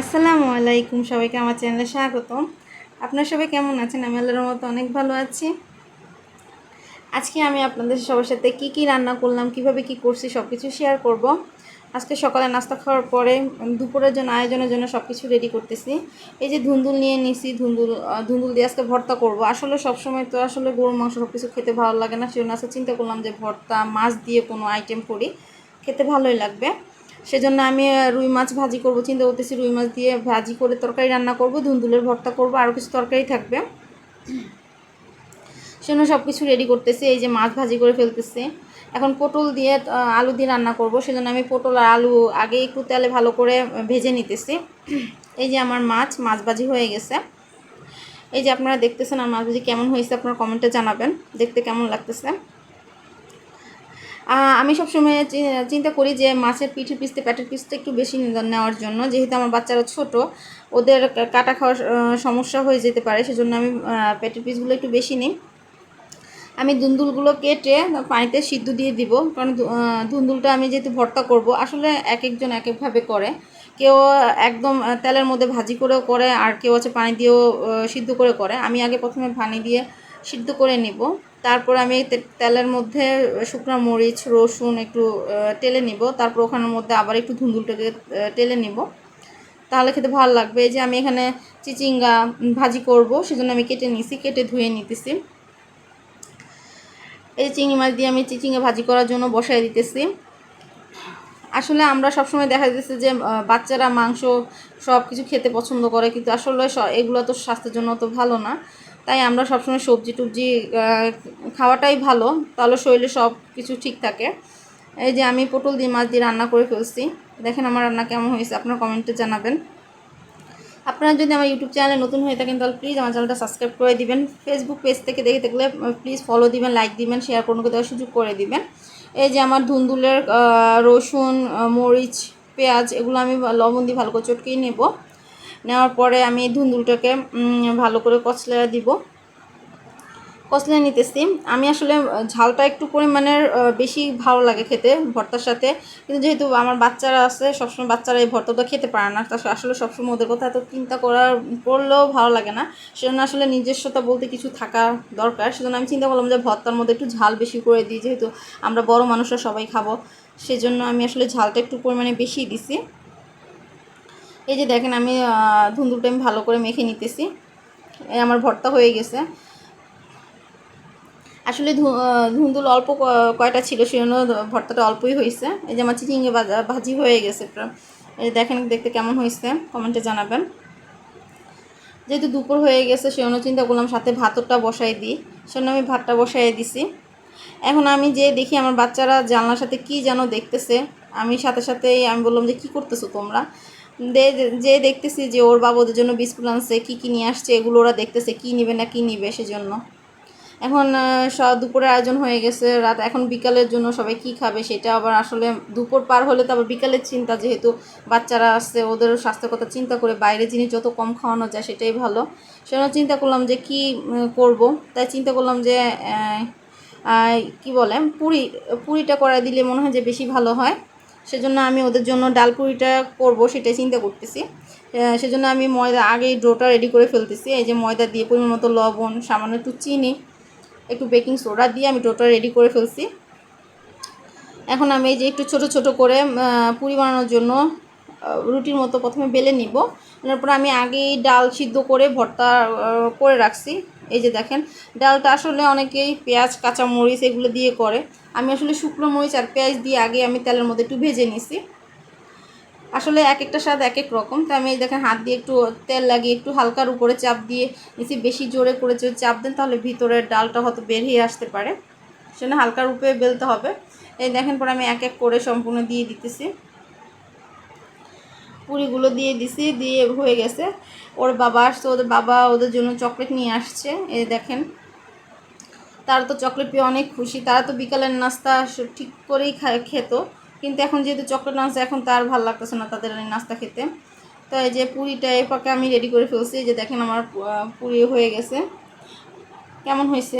আসসালামু আলাইকুম সবাইকে আমার চ্যানেলে স্বাগতম। আপনার সবাই কেমন আছেন? আমি আল্লাহর মতো অনেক ভালো আছি। আজকে আমি আপনাদের সবার সাথে কি কি রান্না করলাম, কীভাবে কি করছি সব কিছু শেয়ার করব। আজকে সকালে নাস্তা খাওয়ার পরে দুপুরের জন্য, আয়োজনের জন্য সব কিছু রেডি করতেছি। এই যে ধুন্দুল নিয়ে নিছি, ধুন্দুল ধুন্দুল দিয়ে আজকে ভর্তা করব। আসলে সবসময় তো আসলে গরুর মাংস সব কিছু খেতে ভালো লাগে না, সেজন্য আজকে চিন্তা করলাম যে ভর্তা, মাছ দিয়ে কোনো আইটেম করি, খেতে ভালোই লাগবে। সেজন্য আমি রুই মাছ ভাজি করব। চিন্তা করতেছি রুই মাছ দিয়ে ভাজি করে তরকারি রান্না করব, ধুন্দুলের ভর্তা করব আরও কিছু তরকারি থাকবে। সেজন্য সব কিছু রেডি করতেছি, এই যে মাছ ভাজি করে ফেলতেছি। এখন পটল দিয়ে আলু দিয়ে রান্না করব, সেজন্য আমি পটল আর আলু আগে একটু তেলে ভালো করে ভেজে নিতেছি। এই যে আমার মাছ মাছ ভাজি হয়ে গেছে। এই যে আপনারা দেখতেছেন আর মাছ ভাজি কেমন হয়েছে, আপনারা কমেন্টে জানাবেন, দেখতে কেমন লাগতেছে। আমি সবসময় চিন্তা করি যে মাছের পিঠের পিসতে প্যাটের পিসটা একটু বেশি নেওয়ার জন্য। যেহেতু আমার বাচ্চারা ছোট, ওদের কাটা খাওয়ার সমস্যা হয়ে যেতে পারে, সেজন্য আমি প্যাটের পিসগুলো একটু বেশি নিই। আমি ধুন্দুলগুলো কেটে পানিতে সিদ্ধ দিয়ে দিব, কারণ ধুন্দুলটা আমি যেহেতু ভর্তা করব, আসলে এক একজন এক একভাবে করে। কেউ একদম তেলের মধ্যে ভাজি করেও করে, আর কেউ আছে পানি দিয়েও সিদ্ধ করে করে। আমি আগে প্রথমে পানি দিয়ে সিদ্ধ করে নিব। তারপর আমি তেলের মধ্যে শুকনো মরিচ, রসুন একটু টেলে নিব। তারপর ওখানের মধ্যে আবার একটু ধুন্দুলটাকে টেলে নিব। তাহলে খেতে ভালো লাগবে। যে আমি এখানে চিচিঙ্গা ভাজি করব, সেজন্য আমি কেটে নিছি, কেটে ধুয়ে নিতেছি। এই চিংড়ি মাছ দিয়ে আমি চিচিঙ্গা ভাজি করার জন্য বসাই দিতেছি। আসলে আমরা সবসময় দেখা যাচ্ছে যে বাচ্চারা মাংস সব কিছু খেতে পছন্দ করে, কিন্তু আসলে এগুলো তো স্বাস্থ্যের জন্য তো ভালো না। তাই আমরা সবসময় সবজি টবজি খাওয়াটাই ভালো। তাহলে শরীরে সব কিছু ঠিক থাকে। এই যে আমি পটল দিয়ে মাছ দিয়ে রান্না করে ফেলছি। দেখেন আমার রান্না কেমন হয়েছে, আপনারা কমেন্টে জানাবেন। আপনারা যদি আমার ইউটিউব চ্যানেলে নতুন হয়ে থাকেন, তাহলে প্লিজ আমার চ্যানেলটা সাবস্ক্রাইব করে দিবেন। ফেসবুক পেজ থেকে দেখে থাকলে প্লিজ ফলো দিবেন লাইক দিবেন শেয়ার করুন, দেওয়ার সুযোগ করে দিবেন। এই যে আমার ধুন্দুলের রসুন মরিচ, পেঁয়াজ, এগুলো আমি লবণ দিয়ে ভালো করে চটকিয়ে নেব। নেওয়ার পরে আমি ধুন্দুলটাকে ভালো করে কচলা দিব। কচলে নিতেছি। আমি আসলে ঝালটা একটু পরিমাণের বেশি ভালো লাগে খেতে ভর্তার সাথে। কিন্তু যেহেতু আমার বাচ্চারা আছে, সবসময় বাচ্চারা এই ভর্তাটা খেতে পারে না। তা আসলে সবসময় ওদের কথা এত চিন্তা করার, করলেও ভালো লাগে না। সেজন্য আসলে নিজস্বতা বলতে কিছু থাকা দরকার। সেজন্য আমি চিন্তা করলাম যে ভর্তার মধ্যে একটু ঝাল বেশি করে দিই, যেহেতু আমরা বড় মানুষরা সবাই খাব। সেজন্য আমি আসলে ঝালটা একটু পরিমাণে বেশি দিছি। এই যে দেখেন আমি ধুন্দুলটা আমি ভালো করে মেখে নিতেছি। আমার ভর্তা হয়ে গেছে। আসলে ধুন্দুল অল্প কয়টা ছিল সেজন্য ভর্তাটা অল্পই হয়েছে। এই যে আমার চিচিঙ্গে ভাজা- হয়ে গেছে এই যে দেখেন দেখতে কেমন হয়েছে, কমেন্টে জানাবেন। যেহেতু দুপুর হয়ে গেছে, সেজন্য চিন্তা করলাম সাথে ভাতটা বসাই দিই। সেজন্য আমি ভাতটা বসাই দিছি। এখন আমি যে দেখি আমার বাচ্চারা জানলার সাথে কি যেন দেখতেছে, আমি সাথে সাথেই আমি বললাম যে, কি করতেছো তোমরা? যে দেখতেছি যে ওর বাবা ওদের জন্য বিস্কুট আনছে, কী কী নিয়ে আসছে, এগুলো ওরা দেখতেছে, কী নিবে না, কী নিবে সেজন্য। এখন সব দুপুরের আয়োজন হয়ে গেছে, রাত এখন বিকালের জন্য সবাই কি খাবে সেটা আবার আসলে দুপুর পার হলে তো আবার বিকালের চিন্তা, যেহেতু বাচ্চারা আসছে ওদের স্বাস্থ্যের কথা চিন্তা করে বাইরে জিনিস যত কম খাওয়ানো যায় সেটাই ভালো। সেজন্য চিন্তা করলাম যে কি করব, তাই চিন্তা করলাম যে কি বলে, পুরি, পুরিটা করা দিলে মনে হয় যে বেশি ভালো হয়। সেজন্য আমি ওদের জন্য ডাল পুরিটা করব সেটাই চিন্তা করতেছি। সেজন্য আমি ময়দা আগেই ডোটা রেডি করে ফেলতেছি। এই যে ময়দা দিয়ে পরিমাণ মতো লবণ, সামান্য একটু চিনি, একটু বেকিং সোডা দিয়ে আমি ডোটা রেডি করে ফেলছি। এখন আমি এই যে একটু ছোট ছোট করে পুরি বানানোর জন্য রুটির মতো প্রথমে বেলে নিব। তারপর আমি আগেই ডাল সিদ্ধ করে ভর্তা করে রাখছি। এই যে দেখেন, ডালটা আসলে অনেকেই পেঁয়াজ, কাঁচামরিচ এগুলো দিয়ে করে। আমি আসলে শুকনো মরিচ আর পেঁয়াজ দিয়ে আগে আমি তেলের মধ্যে একটু ভেজে নিছি। আসলে এক একটা স্বাদ এক এক রকম। তো আমি দেখেন হাত দিয়ে একটু তেল লাগিয়ে একটু হালকার উপরে চাপ দিয়ে নিচে বেশি জোরে করে যদি চাপ দেন তাহলে ভিতরের ডালটা হয়তো বের হয়ে আসতে পারে। সেজন্য হালকার উপরে বেলতে হবে। এই দেখেন পরে আমি এক এক করে সম্পূর্ণ দিয়ে দিতেছি। পুরিগুলো দিয়ে দিছি, দিয়ে হয়ে গেছে। ওর বাবা আসছে, ওদের বাবা ওদের জন্য চকলেট নিয়ে আসছে। এই দেখেন তারা তো চকলেট পেয়ে অনেক খুশি। তারা তো বিকালের নাস্তা ঠিক করেই খেত। কিন্তু এখন যেহেতু চকলেট নাস্তা, এখন তার ভালো লাগতেছে না তাদের নাস্তা খেতে। তো এই যে পুরিটা এ আমি রেডি করে ফেলছি। যে দেখেন আমার পুরি হয়ে গেছে। কেমন হয়েছে?